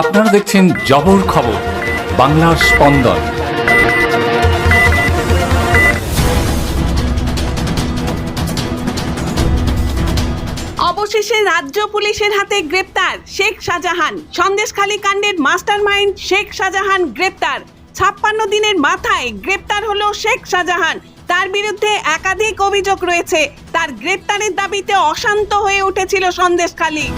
আপনারা দেখছেন জবর খবর, বাংলার স্পন্দন। অবশেষে রাজ্য পুলিশের হাতে গ্রেপ্তার শেখ শাহজাহান। সন্দেশখালী কাণ্ডের মাস্টারমাইন্ড শেখ শাহজাহান গ্রেপ্তার। ছাপ্পান্ন দিনের মাথায় গ্রেপ্তার হলো শেখ শাহজাহান। তার বিরুদ্ধে একাধিক অভিযোগ রয়েছে। তার গ্রেপ্তারের দাবিতে অশান্ত হয়ে উঠেছিল সন্দেশখালী।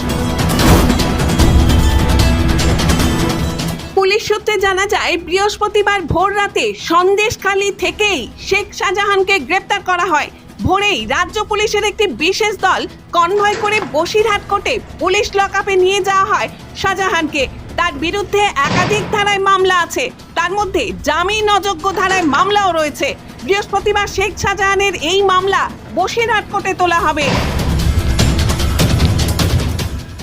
জানা যায়, বৃহস্পতিবার ভোর রাতে সন্দেশখালী থেকেই শেখ শাহজাহানকে গ্রেপ্তার করা হয়। ভোরেই রাজ্য পুলিশের একটি বিশেষ দল কনভয় করে বসিরহাট কোর্টে পুলিশ লকআপে নিয়ে যাওয়া হয় শাহজাহানকে। তার বিরুদ্ধে একাধিক ধারায় মামলা আছে। তার মধ্যে জামিন অযোগ্য ধারায় মামলাও রয়েছে। বৃহস্পতিবার শেখ শাহজাহানের এই মামলা বসিরহাট কোর্টে তোলা হবে।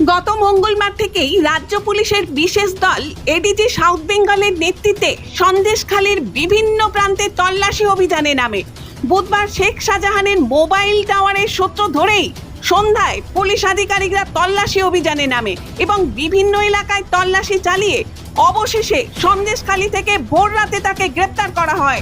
গত মঙ্গলবার থেকেই রাজ্য পুলিশের বিশেষ দল এডিজি সাউথ বেঙ্গলের নেতৃত্বে সন্দেশখালীর বিভিন্ন প্রান্তে তল্লাশি অভিযানে নামে। বুধবার শেখ শাহজাহানের মোবাইল টাওয়ারের সূত্র ধরেই সন্ধ্যায় পুলিশ আধিকারিকরা তল্লাশি অভিযানে নামে এবং বিভিন্ন এলাকায় তল্লাশি চালিয়ে অবশেষে সন্দেশখালী থেকে ভোর রাতে তাকে গ্রেপ্তার করা হয়।